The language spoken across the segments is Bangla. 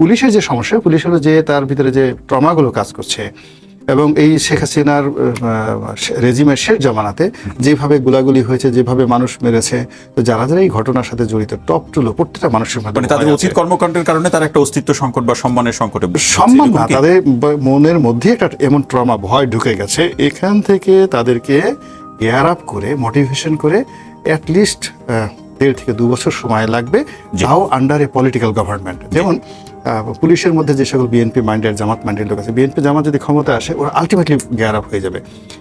পুলিশের যে সমস্যা পুলিশ হলো যে তার ভিতরে যে ট্রমাগুলো কাজ করছে এবং এই শেখ হাসিনার রেজিমের শেষ জমানাতে যেভাবে গুলাগুলি হয়েছে যেভাবে মানুষ মেরেছে তো যারা যারা এই ঘটনার সাথে জড়িত টপ টুলো প্রত্যেকটা মানুষের মধ্যে মানে তাদের উচিত কর্মকাণ্ডের কারণে তার একটা অস্তিত্ব সংকট বা সম্মানের সংকটে। সম্মান না তাদের মনের মধ্যে একটা এমন ট্রমা ভয় ঢুকে গেছে। এখান থেকে তাদেরকে এয়ার আপ করে মোটিভেশন করে অ্যাটলিস্ট দেড় থেকে দু বছর সময় লাগবে। যাও আন্ডার এ পলিটিক্যাল গভর্নমেন্ট যেমন পুলিশের মধ্যে যে সকল বিএনপি মাইন্ডেড জামাত মাইন্ডেড লোক আছে বিএনপি জামাত যদি ক্ষমতা আসে ওরা আলটিমেটলি গেয়ার আপ হয়ে যাবে।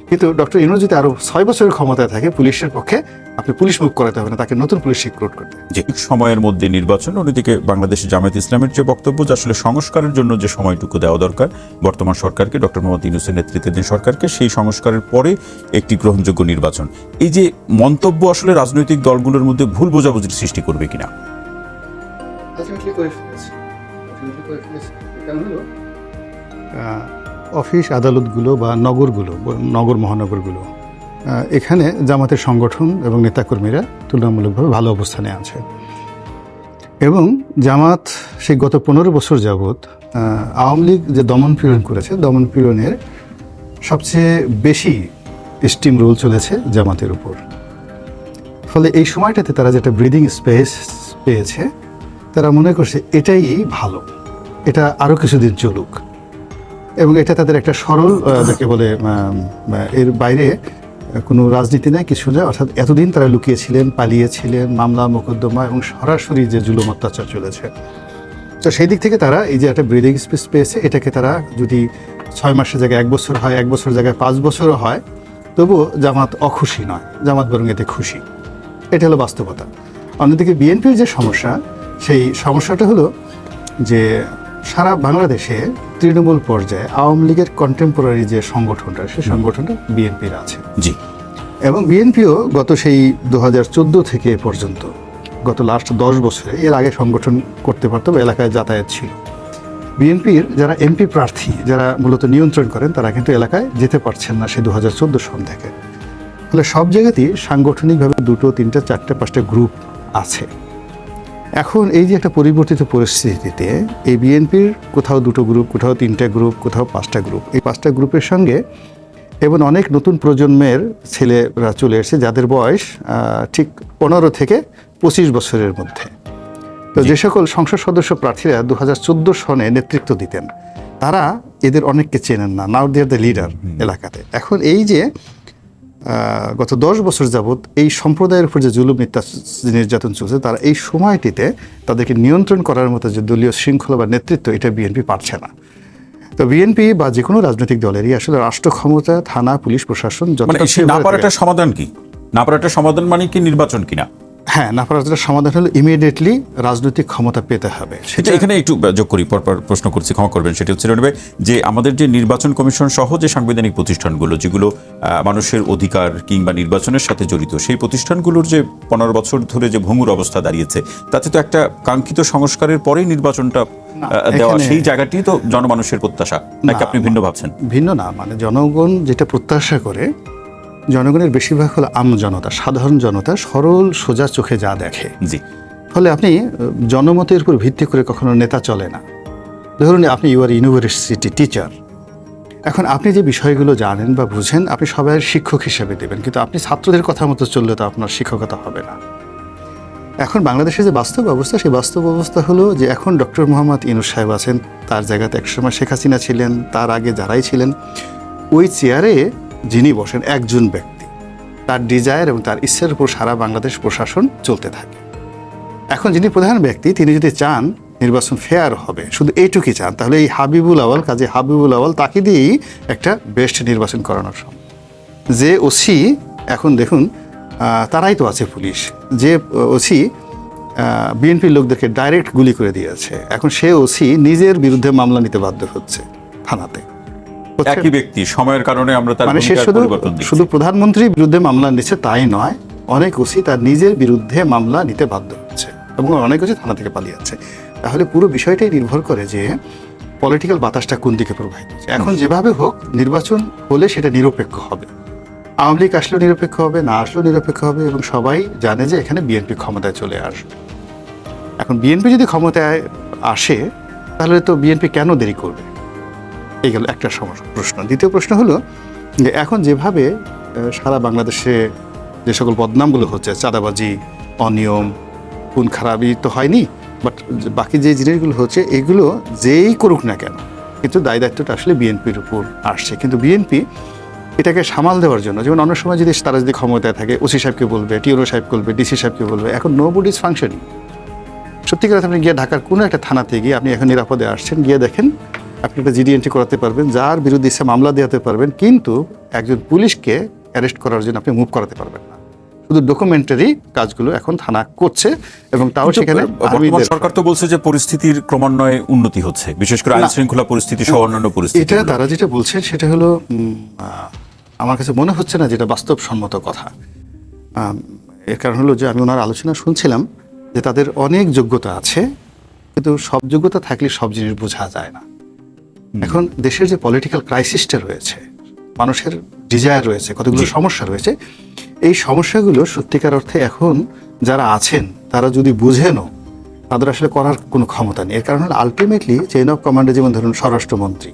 কিন্তু ডক্টর ইনু যদি আরও ছয় বছরের ক্ষমতায় থাকে পুলিশের পক্ষে আপনি পুলিশ মুখ করাতে হবে না তাকে নতুন পুলিশ রিক্রুট করতে। যে সময়ের মধ্যে নির্বাচন অন্যদিকে বাংলাদেশ জামায়াত ইসলামের যে বক্তব্য যে আসলে সংস্কারের জন্য যে সময়টুকু দেওয়া দরকার বর্তমান সরকারকে ডক্টর মোহাম্মদ ইউনুসের নেতৃত্বাধীন সরকারকে সেই সংস্কারের পরে একটি গ্রহণযোগ্য নির্বাচন। এই যে মন্তব্য আসলে রাজনৈতিক দলগুলোর মধ্যে ভুল বোঝাবুঝির সৃষ্টি করবে কিনা? আহ, অফিস আদালতগুলো বা নগরগুলো নগর মহানগরগুলো এখানে জামাতের সংগঠন এবং নেতাকর্মীরা তুলনামূলকভাবে ভালো অবস্থানে আছে। এবং জামাত সেই গত পনেরো বছর যাবৎ আওয়ামী লীগ যে দমন পীড়ন করেছে দমন পীড়নের সবচেয়ে বেশি স্টিম রোল চলেছে জামাতের উপর। ফলে এই সময়টাতে তারা যেটা ব্রিদিং স্পেস পেয়েছে তারা মনে করছে এটাই ভালো। এটা আরও কিছুদিন চলুক। এবং এটা তাদের একটা সরল যাকে বলে এর বাইরে কোনো রাজনীতি নেই, কিছু নেই। অর্থাৎ এতদিন তারা লুকিয়েছিলেন, পালিয়েছিলেন, মামলা, মোকদ্দমা এবং সরাসরি যে জুলুম অত্যাচার চলেছে। তো সেই দিক থেকে তারা এই যে একটা ব্রিদিং স্পেস পেয়েছে, এটাকে তারা যদি ছয় মাসের জায়গায় এক বছর হয়, এক বছর জায়গায় পাঁচ বছরও হয়, তবুও জামাত অখুশি নয়। জামাত বরং এতে খুশি। এটা হলো বাস্তবতা। অন্যদিকে বিএনপির যে সমস্যা সেই সমস্যাটা হলো যে সারা বাংলাদেশে তৃণমূল পর্যায়ে আওয়ামী লীগের কন্টেম্পোরারি যে সংগঠনটা সেই সংগঠনটা বিএনপির আছে। জি। এবং বিএনপিও গত সেই দু হাজার চোদ্দ থেকে এ পর্যন্ত গত লাস্ট দশ বছরে এর আগে সংগঠন করতে পারতো বা এলাকায় যাতায়াত ছিল। বিএনপির যারা এমপি প্রার্থী যারা মূলত নিয়ন্ত্রণ করেন তারা কিন্তু এলাকায় যেতে পারছেন না সেই দু হাজার সন থেকে। ফলে সব জায়গাতেই সাংগঠনিকভাবে দুটো তিনটা চারটে পাঁচটা গ্রুপ আছে। এখন এই যে একটা পরিবর্তিত পরিস্থিতিতে এই বিএনপির কোথাও দুটো গ্রুপ কোথাও তিনটা গ্রুপ কোথাও পাঁচটা গ্রুপ এই পাঁচটা গ্রুপের সঙ্গে এবং অনেক নতুন প্রজন্মের ছেলেরা চলে এসেছে যাদের বয়স ঠিক পনেরো থেকে পঁচিশ বছরের মধ্যে। তো যে সকল সংসদ সদস্য প্রার্থীরা দু হাজার চোদ্দ সনে নেতৃত্ব দিতেন তারা এদের অনেককে চেনেন না। নাও দেয়ার দ্য লিডার এলাকাতে। এখন এই যে গত দশ বছর যাবৎ এই সম্প্রদায়ের উপর যে জুলুম নির্যাতন চলছে তারা এই সময়টিতে তাদেরকে নিয়ন্ত্রণ করার মতো যে দলীয় শৃঙ্খলা বা নেতৃত্ব এটা বিএনপি পারছে না। তো বিএনপি বা যে কোনো রাজনৈতিক দলেরই আসলে রাষ্ট্র ক্ষমতা থানা পুলিশ প্রশাসন মানে না সেভাবে পারাটার সমাধান কি? না পারাটার সমাধান মানে কি নির্বাচন কিনা? হ্যাঁ না পারার সমাধান হলো ইমিডিয়েটলি রাজনৈতিক ক্ষমতা পেতে হবে। সেটা এখানে একটু যোগ করি পরপর প্রশ্ন করছি ক্ষমা করবেন সেটি হচ্ছে রনিভাই যে আমাদের যে নির্বাচন কমিশন সহ যে সাংবিধানিক প্রতিষ্ঠানগুলো যেগুলো মানুষের অধিকার কিংবা নির্বাচনের সাথে জড়িত সেই প্রতিষ্ঠানগুলোর যে পনেরো বছর ধরে যে ভঙ্গুর অবস্থা দাঁড়িয়েছে তাতে তো একটা কাঙ্ক্ষিত সংস্কারের পরেই নির্বাচনটা দেওয়া সেই জায়গাটি তো জনমানুষের প্রত্যাশা। নাকি আপনি ভিন্ন ভাবছেন? ভিন্ন না মানে জনগণ যেটা প্রত্যাশা করে জনগণের বেশিরভাগ হলো আম জনতা সাধারণ জনতা সরল সোজা চোখে যা দেখে। জি। ফলে আপনি জনমতের উপর ভিত্তি করে কখনো নেতা চলে না। ধরুন আপনি ইউ আর ইউনিভার্সিটি টিচার। এখন আপনি যে বিষয়গুলো জানেন বা বুঝেন আপনি সবাই শিক্ষক হিসেবে দেবেন কিন্তু আপনি ছাত্রদের কথা মতো চললে তো আপনার শিক্ষকতা হবে না। এখন বাংলাদেশে যে বাস্তব অবস্থা সেই বাস্তব অবস্থা হলো যে এখন ডক্টর মোহাম্মদ ইনুস সাহেব আছেন তার জায়গাতে একসময় শেখ হাসিনা ছিলেন তার আগে যারাই ছিলেন ওই চেয়ারে যিনি বসেন একজন ব্যক্তি। তার ডিজায়ার এবং তার ইচ্ছার উপর সারা বাংলাদেশ প্রশাসন চলতে থাকে। এখন যিনি প্রধান ব্যক্তি, তিনি যদি চান নির্বাচন ফেয়ার হবে, শুধু এইটুকুই চান, তাহলে এই হাবিবুল আওয়াল কাজে হাবিবুল আওয়াল তাকে দিয়েই একটা বেস্ট নির্বাচন করানোর সম্ভব যে ওসি, এখন দেখুন তারাই তো আছে পুলিশ। যে ওসি বিএনপির লোকদেরকে ডাইরেক্ট গুলি করে দিয়েছে। এখন সে ওসি নিজের বিরুদ্ধে মামলা নিতে বাধ্য হচ্ছে থানাতে? একই ব্যক্তি সময়ের কারণে আমরা তার মানে সে শুধু পরিবর্তন দেখছি। শুধু প্রধানমন্ত্রীর বিরুদ্ধে মামলা নিচ্ছে তাই নয় অনেক ওসি তার নিজের বিরুদ্ধে মামলা নিতে বাধ্য হচ্ছে এবং অনেক ওসি থানা থেকে পালিয়ে যাচ্ছে। তাহলে পুরো বিষয়টাই নির্ভর করে যে পলিটিক্যাল বাতাসটা কোন দিকে প্রবাহিত হচ্ছে। এখন যেভাবে হোক নির্বাচন হলে সেটা নিরপেক্ষ হবে। আওয়ামী লীগ আসলেও নিরপেক্ষ হবে না আসলেও নিরপেক্ষ হবে এবং সবাই জানে যে এখানে বিএনপি ক্ষমতায় চলে আসবে। এখন বিএনপি যদি ক্ষমতায় আসে তাহলে তো বিএনপি কেন দেরি করবে? এই গেল একটা প্রশ্ন। দ্বিতীয় প্রশ্ন হলো যে এখন যেভাবে সারা বাংলাদেশে যে সকল বদনামগুলো হচ্ছে, চাঁদাবাজি, অনিয়ম, খুন খারাপই তো হয়নি বাট বাকি যে জিনিসগুলো হচ্ছে, এগুলো যেই করুক না কেন, কিন্তু দায় দায়িত্বটা আসলে বিএনপির উপর আসছে। কিন্তু বিএনপি এটাকে সামাল দেওয়ার জন্য, যেমন অন্য সময় যদি তারা যদি ক্ষমতায় থাকে, ওসি সাহেবকে বলবে, টিওরো সাহেব বলবে, ডিসি সাহেবকে বলবে, এখন নো বডি ইজ ফাংশনিং সত্যিকার আপনি গিয়ে ঢাকার কোনো একটা থানাতে গিয়ে আপনি এখন নিরাপদে আসছেন, গিয়ে দেখেন আপনি একটা জিডি এন্ট্রি করাতে পারবেন যার বিরুদ্ধে ইচ্ছা মামলা দেওয়াতে পারবেন কিন্তু একজন পুলিশকে অ্যারেস্ট করার জন্য আপনি মুভ করাতে পারবেন না। শুধু ডকুমেন্টারি কাজগুলো এখন থানা করছে এবং তাও সেখানে সরকার তো বলছে যে পরিস্থিতির ক্রমান্বয়ে উন্নতি হচ্ছে বিশেষ করে আইন শৃঙ্খলা পরিস্থিতি সহ অন্যান্য পরিস্থিতি এটা তারা যেটা বলছেন সেটা হলো আমার কাছে মনে হচ্ছে না যেটা বাস্তবসম্মত কথা। এর কারণ হলো যে আমি ওনার আলোচনা শুনছিলাম যে তাদের অনেক যোগ্যতা আছে কিন্তু সব যোগ্যতা থাকলে সব জিনিস বোঝা যায় না। এখন দেশের যে পলিটিক্যাল ক্রাইসিসটা রয়েছে মানুষের ডিজায়ার রয়েছে কতগুলো সমস্যা রয়েছে এই সমস্যাগুলো সত্যিকার অর্থে এখন যারা আছেন তারা যদি বুঝেনও তাদের আসলে করার কোনো ক্ষমতা নেই। এর কারণ হলো আলটিমেটলি চেইন অফ কমান্ডে যেমন ধরুন স্বরাষ্ট্রমন্ত্রী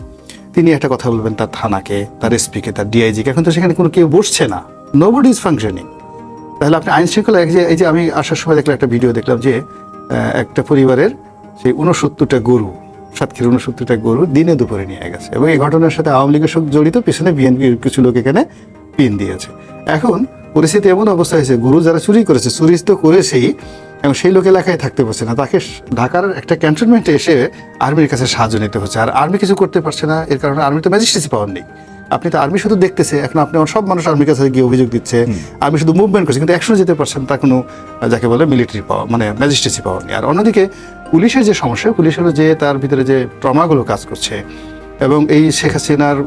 তিনি একটা কথা বলবেন তার থানাকে তার এসপিকে তার ডিআইজিকে এখন তো সেখানে কোনো কেউ বসছে না। নো বডি ইজ ফাংশনিং তাহলে আপনি আইন শৃঙ্খলা এই যে এই যে আমি আসার সময় দেখলাম একটা ভিডিও দেখলাম যে একটা পরিবারের সেই উনসত্তরটা গরু সাতক্ষীর উনসত্তরটা গরু দিনে দুপুরে নিয়ে গেছে। এবং এই ঘটনার সাথে আওয়ামী লীগের সঙ্গে জড়িত, পিছনে বিএনপির কিছু লোক এখানে পিন দিয়েছে। এখন পরিস্থিতি এমন অবস্থা হয়েছে, গরু যারা চুরি করেছে চুরি তো করেছেই এবং সেই লোক এলাকায় থাকতে পারছে না। তাকে ঢাকার একটা ক্যান্টনমেন্টে এসে আর্মির কাছে সাহায্য নিতে হচ্ছে। আর আর্মি কিছু করতে পারছে না, এর কারণে আর্মি তো ম্যাজিস্ট্রেসি পাওয়ার নেই। আপনি তো আর্মি শুধু দেখতেছে এখন আপনি সব মানুষ আর্মির কাছে গিয়ে অভিযোগ দিচ্ছে। আর্মি শুধু মুভমেন্ট করছে কিন্তু একশনে যেতে পারছেন তা কোনো যাকে বলে মিলিটারি পাওয়া মানে ম্যাজিস্ট্রেসি পাওয়া নেই। আর অন্যদিকে পুলিশের যে সমস্যা পুলিশের যে তার ভিতরে যে ট্রমাগুলো কাজ করছে এবং এই শেখ হাসিনার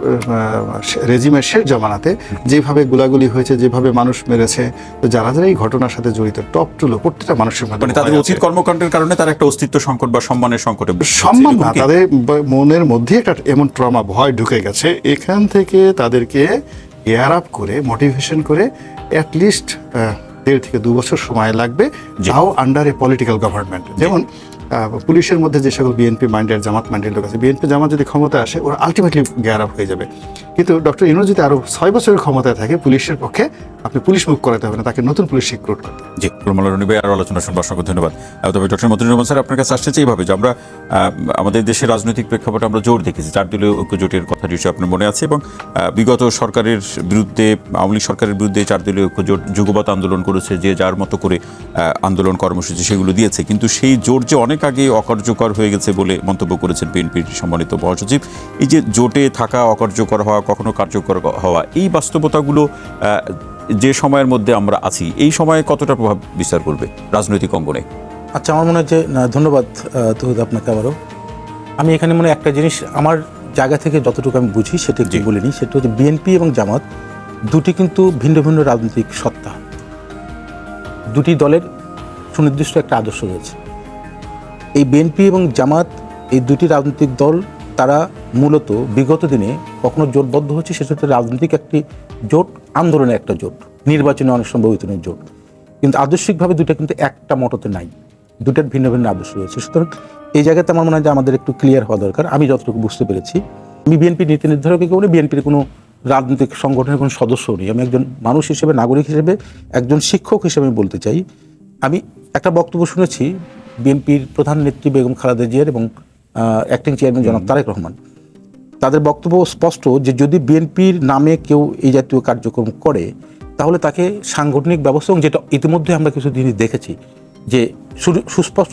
রেজিমের শেষ জমানাতে যেভাবে গুলাগুলি হয়েছে যেভাবে মানুষ মেরেছে তো যারা যারা এই ঘটনার সাথে জড়িত টপ টুলো প্রত্যেকটা মানুষের মধ্যে মানে তাদের উচিত কর্মকাণ্ডের কারণে তার একটা অস্তিত্ব সংকট বা সম্মানের সংকটে। সম্মান না তাদের মনের মধ্যে একটা এমন ট্রমা ভয় ঢুকে গেছে। এখান থেকে তাদেরকে এয়ার আপ করে মোটিভেশন করে অ্যাটলিস্ট দেড় থেকে দু বছর সময় লাগবে যাও আন্ডার এ পলিটিক্যাল গভর্নমেন্ট যেমন পুলিশের মধ্যে যে সকল বিএনপি মাইন্ডেড জামাত মাইন্ডেড লোক আছে বিএনপি জামাত যদি ক্ষমতা আসে, ওরা আলটিমেটলি গেয়ার আপ হয়ে যাবে কিন্তু ডক্টর ইনু যদি আরও ছয় বছরের ক্ষমতায় থাকে, পুলিশের পক্ষে আপনি পুলিশ মুখ করাতে হবে না, তাকে নতুন পুলিশ রিক্রুট করতে। জি রুমাল রনি ভাই আরও আলোচনা শুনব, অসংখ্য ধন্যবাদ তবে ডক্টর মতিনুর রহমান স্যার, আপনার কাছে আসছে যে এইভাবে যে আমরা আমাদের দেশের রাজনৈতিক প্রেক্ষাপটে আমরা জোর দেখেছি চার দলীয় ঐক্য জোটের কথা নিশ্চয়ই আপনার মনে আছে, এবং বিগত সরকারের বিরুদ্ধে, আওয়ামী লীগ সরকারের বিরুদ্ধে চার দলীয় ঐক্য জোট যুগপৎ আন্দোলন করেছে, যে যার মতো করে আন্দোলন কর্মসূচি সেগুলো দিয়েছে, কিন্তু সেই জোট যে অনেক আগে অকার্যকর হয়ে গেছে বলে মন্তব্য করেছেন বিএনপির সম্মানিত মহাসচিব। এই যে জোটে থাকা অকার্যকর হওয়া কখনো কার্যকর হওয়া এই বাস্তবতাগুলো যে সময়ের মধ্যে আমরা আছি এই সময়ে কতটা প্রভাব বিস্তার করবে রাজনৈতিক অঙ্গনে? আচ্ছা আমার মনে হয় যে না, ধন্যবাদ তহিদ আপনাকে আবারও। আমি এখানে মনে একটা জিনিস আমার জায়গা থেকে যতটুকু আমি বুঝি সেটা একটু জি। বলে নিই সেটা হচ্ছে বিএনপি এবং জামাত দুটি কিন্তু ভিন্ন ভিন্ন রাজনৈতিক সত্তা। দুটি দলের সুনির্দিষ্ট একটা আদর্শ রয়েছে। এই বিএনপি এবং জামাত, এই দুটি রাজনৈতিক দল, তারা মূলত বিগত দিনে কখনো জোটবদ্ধ হচ্ছে সেটা হচ্ছে রাজনৈতিক একটি জোট, আন্দোলনের একটা জোট, নির্বাচনে অনেক সম্ভবিত জোট। কিন্তু আদর্শিকভাবে দুটো কিন্তু একটা মততে নাই দুটার ভিন্ন ভিন্ন আদর্শ রয়েছে। সুতরাং এই জায়গাতে আমার মনে হয় যে আমাদের একটু ক্লিয়ার হওয়া দরকার, আমি যতটুকু বুঝতে পেরেছি। আমি বিএনপি নীতি নির্ধারক বলে, বিএনপির কোনো রাজনৈতিক সংগঠনের কোনো সদস্য নেই। আমি একজন মানুষ হিসেবে, নাগরিক হিসেবে, একজন শিক্ষক হিসেবে বলতে চাই। আমি একটা বক্তব্য শুনেছি বিএনপির প্রধান নেত্রী বেগম খালেদা জিয়ার এবং অ্যাক্টিং চেয়ারম্যান জনাব তারেক রহমান। তাদের বক্তব্য স্পষ্ট যে যদি বিএনপির নামে কেউ এই জাতীয় কার্যক্রম করে তাহলে তাকে সাংগঠনিক ব্যবস্থা এবং যেটা ইতিমধ্যে আমরা কিছু জিনিস দেখেছি যে সুস্পষ্ট.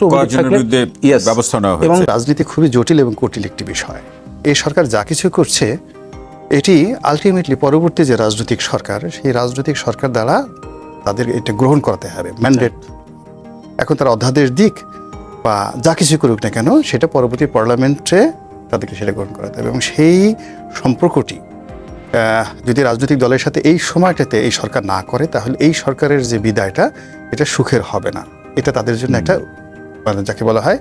ব্যবস্থা নেওয়া এবং রাজনীতি খুবই জটিল এবং কঠিন একটি বিষয়। এই সরকার যা কিছু করছে এটি আলটিমেটলি পরবর্তী যে রাজনৈতিক সরকার সেই রাজনৈতিক সরকার দ্বারা তাদের এটা গ্রহণ করতে হবে ম্যান্ডেট এখন তারা অধ্যাদেশ দিক বা যা কিছু করুক না কেন, সেটা পরবর্তী পার্লামেন্টে তাদেরকে সেটা গ্রহণ করাতে হবে এবং সেই সম্পর্কটি যদি রাজনৈতিক দলের সাথে এই সময়টাতে এই সরকার না করে, তাহলে এই সরকারের যে বিদায়টা, এটা সুখের হবে না। এটা তাদের জন্য একটা মানে যাকে বলা হয়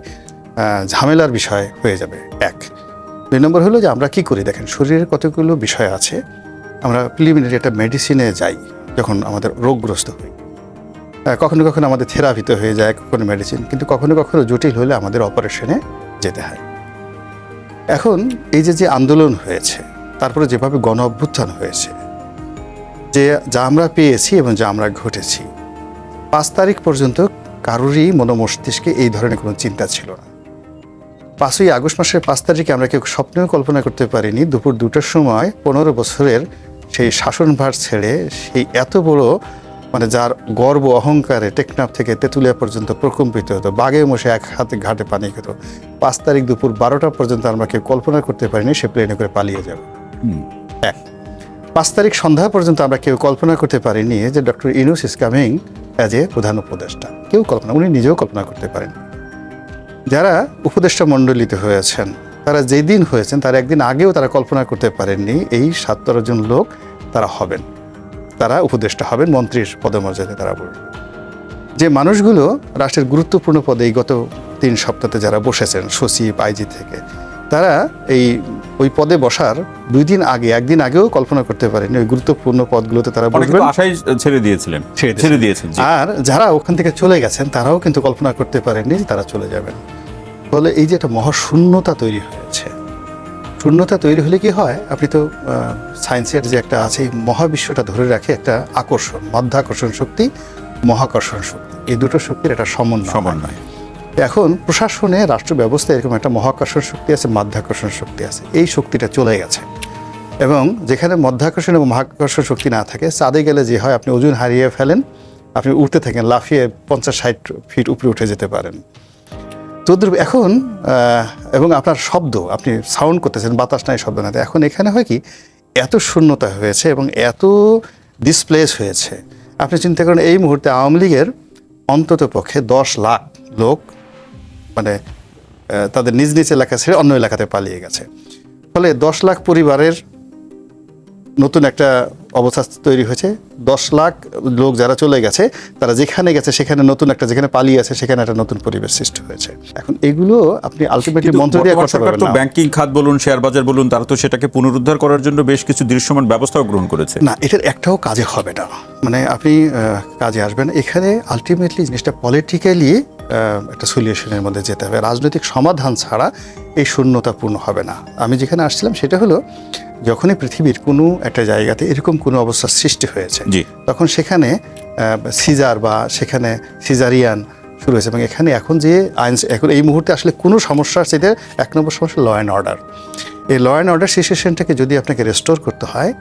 ঝামেলার বিষয় হয়ে যাবে। এক। দুই নম্বর হলো যে আমরা কি করি? দেখেন, শরীরের কতগুলো বিষয় আছে। আমরা প্রিলিমিনারি একটা মেডিসিনে যাই, যখন আমাদের রোগগ্রস্ত হই কখনো কখনো আমাদের থেরাপিতে হয়ে যায় কখনো মেডিসিন কিন্তু কখনো কখনো জটিল হলে আমাদের অপারেশনে যেতে হয়। এখন এই যে যে আন্দোলন হয়েছে, তারপরে যেভাবে গণ অভ্যুত্থান হয়েছে, যে যা আমরা পেয়েছি এবং যা আমরা ঘটেছি, পাঁচ তারিখ পর্যন্ত কারোরই মনোমস্তিষ্কে এই ধরনের কোনো চিন্তা ছিল না। পাঁচই আগস্ট মাসের পাঁচ তারিখে আমরা কেউ স্বপ্নেও কল্পনা করতে পারিনি, দুপুর দুটোর সময় পনেরো বছরের সেই শাসনভার ছেড়ে সেই এত বড় মানে যার গর্ব অহংকারে টেকনাফ থেকে তেঁতুলিয়া পর্যন্ত প্রকম্পিত হতো। বাঘে মশে এক হাতে ঘাটে পানি খেত। পাঁচ তারিখ দুপুর বারোটা পর্যন্ত আমরা কেউ কল্পনা করতে পারিনি সে প্লেনে করে পালিয়ে যাবে। এক। পাঁচ তারিখ সন্ধ্যা পর্যন্ত আমরা কেউ কল্পনা করতে পারিনি যে doctor Yunus is coming as a প্রধান উপদেষ্টা। কেউ কল্পনা উনি নিজেও কল্পনা করতে পারেন যারা উপদেষ্টা মণ্ডলিত হয়েছেন তারা যেদিন হয়েছেন তার একদিন আগেও তারা কল্পনা করতে পারেননি এই সতেরো জন লোক তারা হবেন। তারা উপদেষ্টা হবেন মন্ত্রীর পদমর্যাদায় তারা বলবেন যে মানুষগুলো রাষ্ট্রের গুরুত্বপূর্ণ পদে এই গত তিন সপ্তাহে যারা বসেছেন সচিব আইজি থেকে তারা এই ওই পদে বসার দুই দিন আগে একদিন আগেও কল্পনা করতে পারেনি ওই গুরুত্বপূর্ণ পদগুলোতে তারা বসবেন। আশাই ছেড়ে দিয়েছিলেন। ছেড়ে দিয়েছেন। আর যারা ওখান থেকে চলে গেছেন তারাও কিন্তু কল্পনা করতে পারেননি যে তারা চলে যাবেন। ফলে এই যে একটা মহাশূন্যতা তৈরি হয়েছে শূন্যতা তৈরি হলে কি হয়? আপনি তো সায়েন্সের যে একটা আছে এই মহাবিশ্বটা ধরে রাখে একটা আকর্ষণ মধ্যাকর্ষণ শক্তি মহাকর্ষণ শক্তি। এই দুটো শক্তির একটা সমন্বয় সমন্বয়। এখন প্রশাসনে রাষ্ট্র ব্যবস্থায় এরকম একটা মহাকর্ষণ শক্তি আছে মাধ্যাকর্ষণ শক্তি আছে। এই শক্তিটা চলে গেছে। এবং যেখানে মধ্যাকর্ষণ এবং মহাকর্ষণ শক্তি না থাকে চাঁদে গেলে যে হয় আপনি ওজন হারিয়ে ফেলেন আপনি উঠতে থাকেন লাফিয়ে পঞ্চাশ ষাট ফিট উপরে উঠে যেতে পারেন। তোদের এখন এবং আপনার শব্দ, আপনি সাউন্ড করতেছেন, বাতাস নাই, শব্দ নাই এখন এখানে হয় কি, এত শূন্যতা হয়েছে এবং এত ডিসপ্লেস হয়েছে। আপনি চিন্তা করেন, এই মুহূর্তে আওয়ামী লীগের অন্তত পক্ষে দশ লাখ লোক মানে তাদের নিজ নিজ এলাকা ছেড়ে অন্য এলাকাতে পালিয়ে গেছে। ফলে দশ লাখ পরিবারের নতুন একটা অবস্থা তৈরি হয়েছে। দশ লাখ লোক যারা চলে গেছে তারা যেখানে গেছে সেখানে নতুন একটা যেখানে পালিয়ে আছে সেখানে একটা নতুন পরিবেশ সৃষ্টি হয়েছে। এখন এগুলো আপনি আলটিমেটলি মন্ত্র দিয়ে বর্তমান করতে পারবেন না। ব্যাংকিং খাত বলুন শেয়ার বাজার বলুন তারা তো সেটাকে পুনরুদ্ধার করার জন্য বেশ কিছু দৃশ্যমান ব্যবস্থাও গ্রহণ করেছে। না এটার একটাও কাজে হবে না। মানে আপনি কাজে আসবেন। এখানে আলটিমেটলি জিনিসটা পলিটিক্যালি একটা সলিউশনের মধ্যে যেতে হবে। রাজনৈতিক সমাধান ছাড়া এই শূন্যতা পূর্ণ হবে না। আমি যেখানে আসছিলাম সেটা হলো যখনই পৃথিবীর কোনো একটা জায়গাতে এরকম কোনো অবস্থার সৃষ্টি হয়েছে জি। তখন সেখানে সিজার বা সেখানে সিজারিয়ান শুরু হয়েছে এবং এখানে এখন যে আইন এখন এই মুহূর্তে আসলে কোনো সমস্যার সেটা এক নম্বর সমস্যা ল অ্যান্ড অর্ডার এই ল অ্যান্ড অর্ডার সিচুয়েশনটাকে যদি আপনাকে রেস্টোর করতে হয়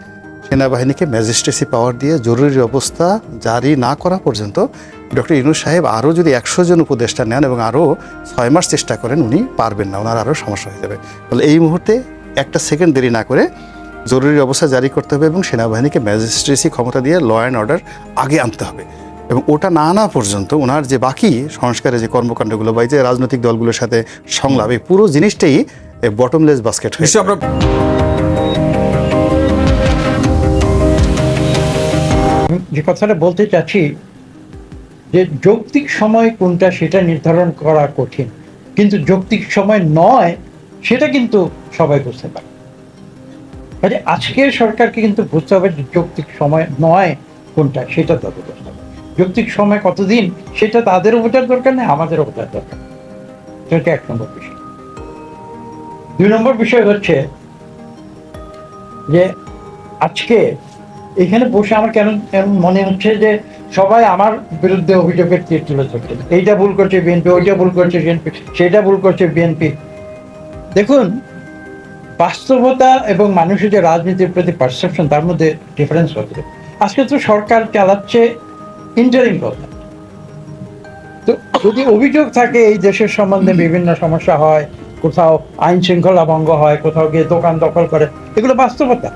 সেনাবাহিনীকে ম্যাজিস্ট্রেসি পাওয়ার দিয়ে জরুরি অবস্থা জারি না করা পর্যন্ত ডক্টর ইনু সাহেব আরও যদি একশো জন উপদেষ্টা নেন এবং আরও ছয় মাস চেষ্টা করেন উনি পারবেন না। ওনার আরও সমস্যা হয়ে যাবে। ফলে এই মুহূর্তে একটা সেকেন্ড দেরি না করে জরুরি অবস্থা জারি করতে হবে এবং সেনাবাহিনীকে ম্যাজিস্ট্রেসি ক্ষমতা দিয়ে ল অ্যান্ড অর্ডার আগে আনতে হবে। এবং ওটা না আনা পর্যন্ত ওনার যে বাকি সংস্কারের যে কর্মকাণ্ডগুলো বা এই যে রাজনৈতিক দলগুলোর সাথে সংলাপ এই পুরো জিনিসটাই বটমলেস বাস্কেট হয়ে যে কথাটা বলতে চাচ্ছি, যে যৌক্তিক সময় কোনটা সেটা নির্ধারণ করা কঠিন। কিন্তু যৌক্তিক সময় নয়, সেটা কিন্তু সবাই বুঝতে পারে। কাজে আজকের সরকারকে কিন্তু বুঝতে হবে যে যৌক্তিক সময় নয় কোনটা, সেটা তাদের বুঝতে হবে। যৌক্তিক সময় কতদিন, সেটা তাদেরও বোঝার দরকার নেই আমাদেরও বোঝার দরকার। সেটা এক নম্বর বিষয়। দুই নম্বর বিষয় হচ্ছে যে আজকে এখানে বসে আমার কেন মনে হচ্ছে যে সবাই আমার বিরুদ্ধে অভিযোগের তীর তুলে ধরছে। এইটা ভুল করছে বিএনপি, ওইটা ভুল করছে বিএনপি সেটা ভুল করছে বিএনপি। দেখুন, বাস্তবতা এবং মানুষের যে রাজনীতির প্রতি পারসেপশন তার মধ্যে ডিফারেন্স হচ্ছে আজকে তো সরকার চালাচ্ছে ইন্টারিম গভর্নমেন্ট তো যদি অভিযোগ থাকে এই দেশের সম্বন্ধে বিভিন্ন সমস্যা হয়, কোথাও আইন শৃঙ্খলা ভঙ্গ হয়, কোথাও গিয়ে দোকান দখল করে, এগুলো বাস্তবতা।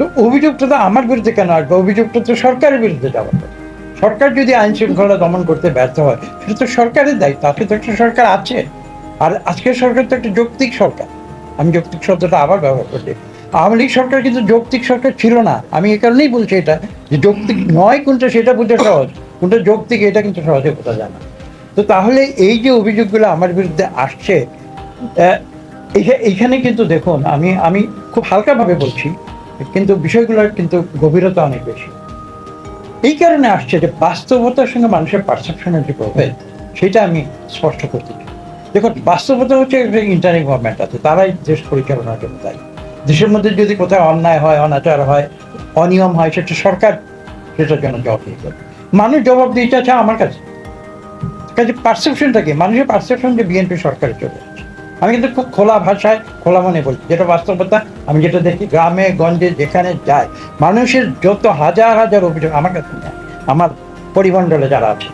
তো অভিযোগটা তো আমার বিরুদ্ধে কেন আসবে? অভিযোগটা তো সরকারের বিরুদ্ধে যাওয়ার কথা। সরকার যদি আইন শৃঙ্খলা দমন করতে ব্যর্থ হয়, সেটা তো সরকারের দায়িত্ব। আজকে তো একটা সরকার আছে। আর আজকের সরকার তো একটা যৌক্তিক সরকার। আমি যৌক্তিক শব্দটা আবার ব্যবহার করছি। আওয়ামী লীগ সরকার কিন্তু যৌক্তিক সরকার ছিল না। আমি এই কারণেই বলছি এটা, যে যৌক্তিক নয় কোনটা সেটা বুঝতে সহজ, কোনটা যৌক্তিক এটা কিন্তু সহজে বোঝা যায় না। তো তাহলে এই যে অভিযোগগুলো আমার বিরুদ্ধে আসছে এইখানে কিন্তু দেখুন, আমি আমি খুব হালকাভাবে বলছি কিন্তু বিষয়গুলোর কিন্তু গভীরতা অনেক বেশি। এই কারণে আসছে যে বাস্তবতার সঙ্গে মানুষের পারসেপশনের যে প্রভেদ সেটা আমি স্পষ্ট করতে চাই। দেখুন, বাস্তবতা হচ্ছে একটা ইন্টারনেট গভর্নমেন্ট আছে, তারাই দেশ পরিচালনার জন্য দায়ী। দেশের মধ্যে যদি কোথাও অন্যায় হয়, অনাচার হয়, অনিয়ম হয়, সেটা সরকার সেটার জন্য জবাব দিতে হবে। মানুষ জবাব দিতে আছে আমার কাছে। কাজে পারসেপশনটা কি? মানুষের পারসেপশন যে বিএনপি সরকারের চলে আমি কিন্তু খুব খোলা ভাষায়, খোলা মনে বলছি যেটা বাস্তবতা আমি যেটা দেখি, গ্রামে, গঞ্জে, যেখানে যায়, মানুষের যত হাজার হাজার অভিযোগ, আমার কাছে নেই, আমার পরিমণ্ডলে যারা আছে।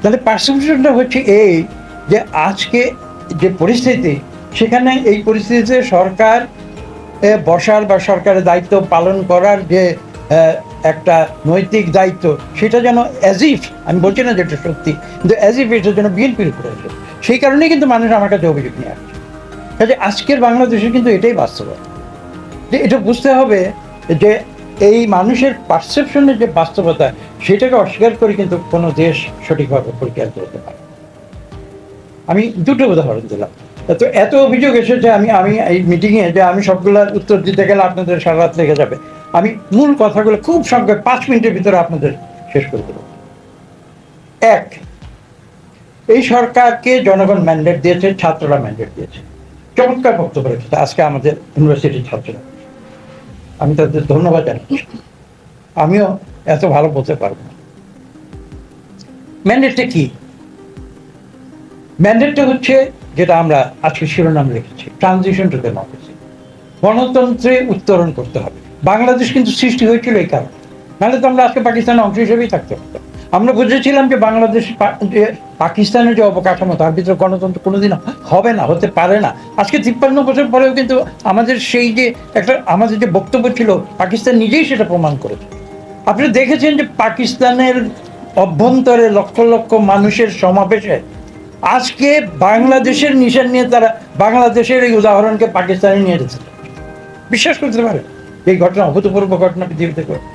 তাহলে পারসেপশনটা হচ্ছে এই যে আজকে যে পরিস্থিতি, সেখানে এই পরিস্থিতিতে সরকার বসার বা সরকারের দায়িত্ব পালন করার যে একটা নৈতিক দায়িত্ব, সেটা যেন অ্যাজিফ আমি বলছি না যেটা সত্যি, কিন্তু অ্যাজিফ এটা যেন বিএনপির উপরে সেই কারণেই কিন্তু মানুষ আমার কাছে অভিযোগ নিয়ে আসছে। কাজে আজকের বাংলাদেশে কিন্তু এটাই বাস্তবতা। যে এটা বুঝতে হবে যে এই মানুষের পারসেপশনের যে বাস্তবতা, সেটাকে অস্বীকার করে কিন্তু কোনো দেশ সঠিকভাবে পরিচালিত হতে পারে আমি দুটো উদাহরণ দিলাম। তো এত অভিযোগ এসেছে, আমি আমি এই মিটিংয়ে যে আমি সবগুলোর উত্তর দিতে গেলে আপনাদের সারা রাত লেগে যাবে। আমি মূল কথাগুলো খুব সংক্ষেপে পাঁচ মিনিটের ভিতরে আপনাদের শেষ করে দেবো। এক এই সরকারকে জনগণ ম্যান্ডেট দিয়েছে, ছাত্ররা ম্যান্ডেট দিয়েছে। চমৎকার বক্তব্য রেখেছে। আজকে আমাদের ইউনিভার্সিটির ছাত্ররা। আমি তাদের ধন্যবাদ জানাচ্ছি। আমিও এত ভালো বলতে পারব না। ম্যান্ডেটটা কি? ম্যান্ডেটটা হচ্ছে যেটা আমরা আজকে শিরোনাম লিখেছি ট্রানজিশন টু ডেমোক্রেসি গণতন্ত্রে উত্তরণ করতে হবে। বাংলাদেশ কিন্তু সৃষ্টি হয়েছিল এই কারণে। নাহলে তো আমরা আজকে পাকিস্তানের অংশ হিসেবেই থাকতে পারতাম। আমরা বুঝেছিলাম যে বাংলাদেশ পাকিস্তানের যে অবকাঠামো, তার ভিতরে গণতন্ত্র কোনোদিন হবে না, হতে পারে না আজকে তিপ্পান্ন বছর পরেও কিন্তু আমাদের সেই যে একটা, আমাদের যে বক্তব্য ছিল, পাকিস্তান নিজেই সেটা প্রমাণ করেছে আপনি দেখেছেন যে পাকিস্তানের অভ্যন্তরে লক্ষ লক্ষ মানুষের সমাবেশে আজকে বাংলাদেশের নিশান নিয়ে তারা বাংলাদেশের এই উদাহরণকে পাকিস্তানে নিয়ে যেতে বিশ্বাস করতে পারে এই ঘটনা, অভূতপূর্ব ঘটনা পৃথিবীতে ঘটে।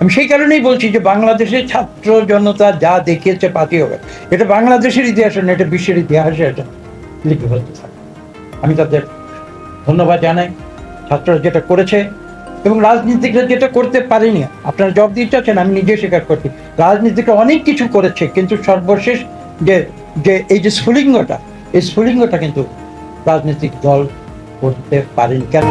আমি সেই কারণেই বলছি যে বাংলাদেশের ছাত্র জনতা যা দেখিয়েছে পাতি হবে। এটা বাংলাদেশের ইতিহাসে না এটা বিশ্বের ইতিহাসে এটা লিপিবদ্ধ থাকে। আমি তাদের ধন্যবাদ জানাই। ছাত্ররা যেটা করেছে এবং রাজনীতিকরা যেটা করতে পারেনি, আপনারা জব দিতে চাচ্ছেন, আমি নিজে স্বীকার করছি। রাজনীতিকরা অনেক কিছু করেছে, কিন্তু সর্বশেষ যে যে এই যে স্ফুলিঙ্গটা, এই স্ফুলিঙ্গটা কিন্তু রাজনৈতিক দল করতে পারেনি। কেন?